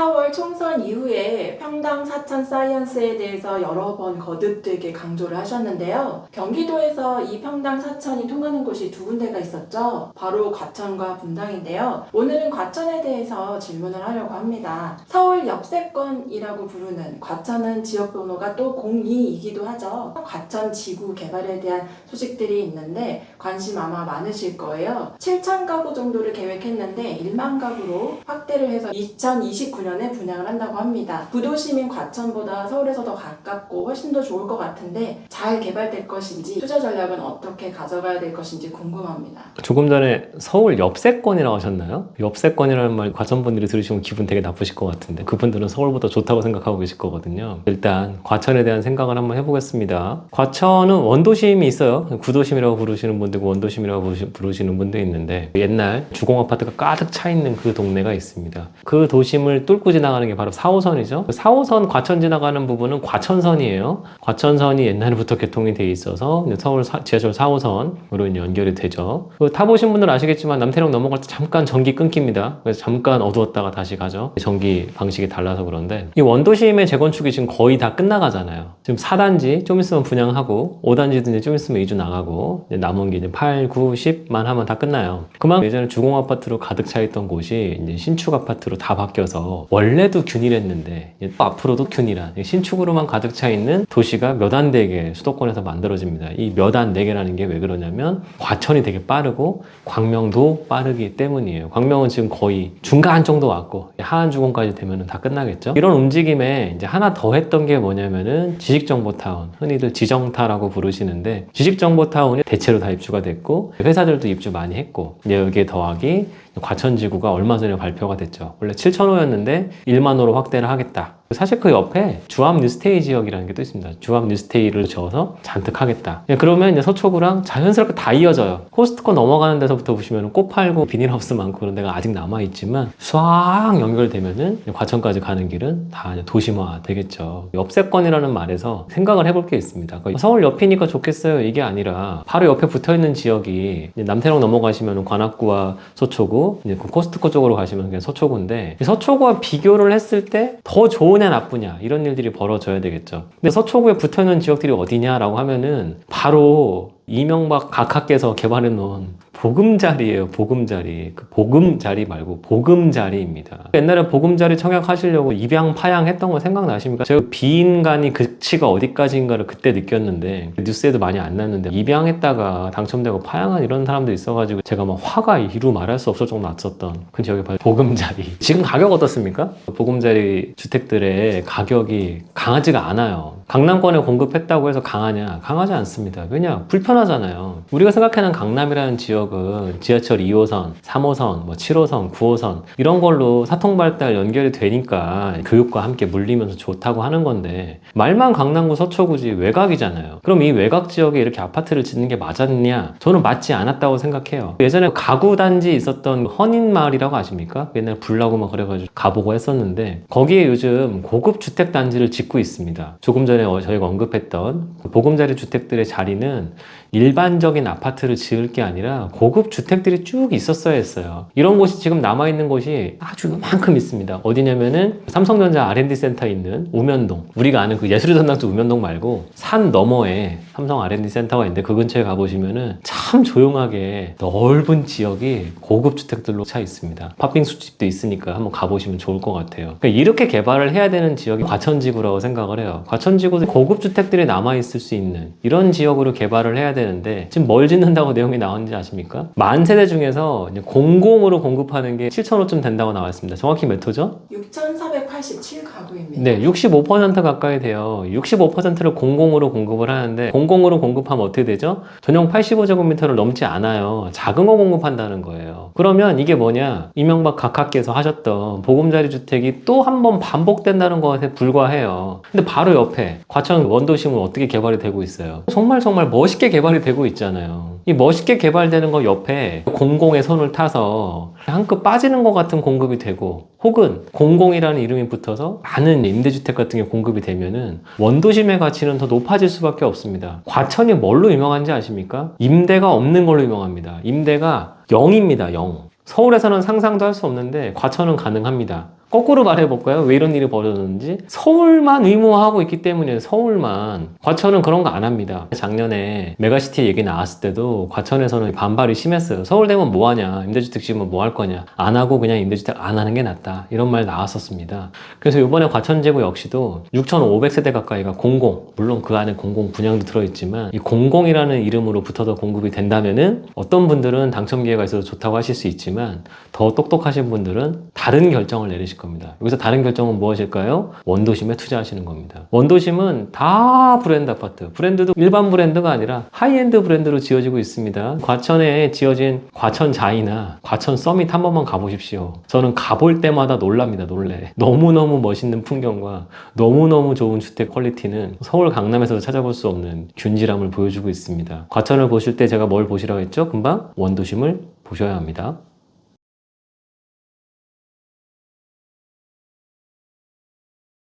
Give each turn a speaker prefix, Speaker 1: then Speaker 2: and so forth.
Speaker 1: 4월 총선 이후에 평당 사천 사이언스에 대해서 여러 번 거듭되게 강조를 하셨는데요. 경기도에서 이 평당 사천이 통하는 곳이 두 군데가 있었죠. 바로 과천과 분당인데요. 오늘은 과천에 대해서 질문을 하려고 합니다. 서울 옆세권이라고 부르는 과천은 지역 번호가 또 02이기도 하죠. 과천 지구 개발에 대한 소식들이 있는데 관심 아마 많으실 거예요. 7천 가구 정도를 계획했는데 1만 가구로 확대를 해서 2029년 에 분양을 한다고 합니다. 구도심인 과천보다 서울에서 더 가깝고 훨씬 더 좋을 것 같은데 잘 개발될 것인지 투자 전략은 어떻게 가져가야 될 것인지 궁금합니다.
Speaker 2: 조금 전에 서울 옆세권이라고 하셨나요? 옆세권이라는 말 과천 분들이 들으시면 기분 되게 나쁘실 것 같은데 그분들은 서울보다 좋다고 생각하고 계실 거거든요. 일단 과천에 대한 생각을 한번 해보겠습니다. 과천은 원도심이 있어요. 구도심이라고 부르시는 분도 있고 원도심이라고 부르시- 부르시는 분도 있는데 옛날 주공 아파트가 가득 차 있는 그 동네가 있습니다. 그 도심을 뚫고 지나가는 게 바로 4호선이죠. 4호선 과천 지나가는 부분은 과천선이에요. 과천선이 옛날부터 개통이 돼 있어서 서울 사- 지하철 4호선으로 이제 연결이 되죠. 그 타보신 분들은 아시겠지만 남태령 넘어갈 때 잠깐 전기 끊깁니다. 그래서 잠깐 어두웠다가 다시 가죠. 전기 방식이 달라서 그런데 이 원도심의 재건축이 지금 거의 다 끝나가잖아요. 지금 4단지 좀 있으면 분양하고 5단지도 이제 좀 있으면 이주 나가고 남은 게 이제 8, 9, 10만 하면 다 끝나요. 그만큼 예전에 주공 아파트로 가득 차 있던 곳이 이제 신축 아파트로 다 바뀌어서 원래도 균일했는데 또 앞으로도 균일한 신축으로만 가득 차 있는 도시가 몇 안 되게 수도권에서 만들어집니다. 이 몇 안 되게라는 게 왜 그러냐면 과천이 되게 빠르고 광명도 빠르기 때문이에요. 광명은 지금 거의 중간 정도 왔고 하안 주공까지 되면 다 끝나겠죠. 이런 움직임에 이제 하나 더 했던 게 뭐냐면은 지식정보타운 흔히들 지정타라고 부르시는데 지식정보타운이 대체로 다 입주가 됐고 회사들도 입주 많이 했고 여기에 더하기 과천지구가 얼마 전에 발표가 됐죠. 원래 7,000호였는데 1만 호로 확대를 하겠다. 사실 그 옆에 주암 뉴스테이 지역이라는 게 또 있습니다. 주암 뉴스테이를 지어서 잔뜩 하겠다. 예, 그러면 이제 서초구랑 자연스럽게 다 이어져요. 코스트코 넘어가는 데서부터 보시면 꽃 팔고 비닐하우스 많고 그런 데가 아직 남아있지만 쫙 연결되면은 과천까지 가는 길은 다 도심화 되겠죠. 옆세권이라는 말에서 생각을 해볼 게 있습니다. 서울 옆이니까 좋겠어요. 이게 아니라 바로 옆에 붙어 있는 지역이 남태령 넘어가시면 관악구와 서초구, 그 코스트코 쪽으로 가시면 그냥 서초구인데 이 서초구와 비교를 했을 때 더 좋 으냐 나쁘냐 이런 일들이 벌어져야 되겠죠. 근데 서초구에 붙어 있는 지역들이 어디냐라고 하면은 바로 이명박 각하께서 개발해 놓은 보금자리예요, 보금자리. 그 보금자리 말고 보금자리입니다. 옛날에 보금자리 청약하시려고 입양 파양 했던 거 생각나십니까? 제가 비인간이 그치가 어디까지인가를 그때 느꼈는데 뉴스에도 많이 안 났는데 입양했다가 당첨되고 파양한 이런 사람도 있어가지고 제가 막 화가 이루 말할 수 없을 정도 났었던 그 기억이 바로 보금자리. 지금 가격 어떻습니까? 보금자리 주택들의 가격이 강하지가 않아요. 강남권에 공급했다고 해서 강하냐? 강하지 않습니다. 왜냐? 불편하잖아요. 우리가 생각하는 강남이라는 지역 은 지하철 2호선, 3호선, 뭐 7호선, 9호선 이런 걸로 사통 발달 연결이 되니까 교육과 함께 물리면서 좋다고 하는 건데 말만 강남구 서초구지 외곽이잖아요. 그럼 이 외곽 지역에 이렇게 아파트를 짓는 게 맞았냐? 저는 맞지 않았다고 생각해요. 예전에 가구 단지 있었던 헌인 마을이라고 아십니까? 옛날 불나고 막 그래가지고 가보고 했었는데 거기에 요즘 고급 주택 단지를 짓고 있습니다. 조금 전에 어, 저희가 언급했던 보금자리 주택들의 자리는 일반적인 아파트를 지을 게 아니라 고급 주택들이 쭉 있었어야 했어요. 이런 곳이 지금 남아있는 곳이 아주 이만큼 있습니다. 어디냐면은 삼성전자 R&D 센터 있는 우면동. 우리가 아는 그 예술의 전당주 우면동 말고 산 너머에 삼성 R&D 센터가 있는데 그 근처에 가보시면은 참 조용하게 넓은 지역이 고급 주택들로 차 있습니다. 팥빙수 집도 있으니까 한번 가보시면 좋을 것 같아요. 그러니까 이렇게 개발을 해야 되는 지역이 과천지구라고 생각을 해요. 과천지구도 고급 주택들이 남아있을 수 있는 이런 지역으로 개발을 해야 되는데 지금 뭘 짓는다고 내용이 나왔는지 아십니까? 만 세대 중에서 공공으로 공급하는 게 7,000호쯤 된다고 나왔습니다. 정확히 몇 호죠?
Speaker 1: 6,487 가구입니다.
Speaker 2: 네, 65% 가까이 돼요. 65%를 공공으로 공급을 하는데 공공으로 공급하면 어떻게 되죠? 전용 85제곱미터를 넘지 않아요. 작은 거 공급한다는 거예요. 그러면 이게 뭐냐? 이명박 각하께서 하셨던 보금자리 주택이 또 한 번 반복된다는 것에 불과해요. 근데 바로 옆에 과천 원도심은 어떻게 개발이 되고 있어요? 정말 정말 멋있게 개발이 되고 있잖아요. 이 멋있게 개발되는 거 옆에 공공의 손을 타서 한 끗 빠지는 것 같은 공급이 되고 혹은 공공이라는 이름이 붙어서 많은 임대주택 같은 게 공급이 되면은 원도심의 가치는 더 높아질 수밖에 없습니다. 과천이 뭘로 유명한지 아십니까? 임대가 없는 걸로 유명합니다. 임대가 0입니다. 0. 서울에서는 상상도 할 수 없는데 과천은 가능합니다. 거꾸로 말해볼까요? 왜 이런 일이 벌어졌는지 서울만 의무화하고 있기 때문에 서울만 과천은 그런 거 안 합니다. 작년에 메가시티 얘기 나왔을 때도 과천에서는 반발이 심했어요. 서울 되면 뭐 하냐? 임대주택 지으면 뭐 할 거냐? 안 하고 그냥 임대주택 안 하는 게 낫다. 이런 말 나왔었습니다. 그래서 이번에 과천제구 역시도 6,500세대 가까이가 공공, 물론 그 안에 공공 분양도 들어있지만 이 공공이라는 이름으로 붙어서 공급이 된다면은 어떤 분들은 당첨 기회가 있어서 좋다고 하실 수 있지만 더 똑똑하신 분들은 다른 결정을 내리실 겁니다. 여기서 다른 결정은 무엇일까요? 원도심에 투자하시는 겁니다. 원도심은 다 브랜드 아파트. 브랜드도 일반 브랜드가 아니라 하이엔드 브랜드로 지어지고 있습니다. 과천에 지어진 과천 자이나 과천 서밋 한 번만 가보십시오. 저는 가볼 때마다 놀랍니다. 놀래. 너무너무 멋있는 풍경과 너무너무 좋은 주택 퀄리티는 서울 강남에서도 찾아볼 수 없는 균질함을 보여주고 있습니다. 과천을 보실 때 제가 뭘 보시라고 했죠? 금방 원도심을 보셔야 합니다.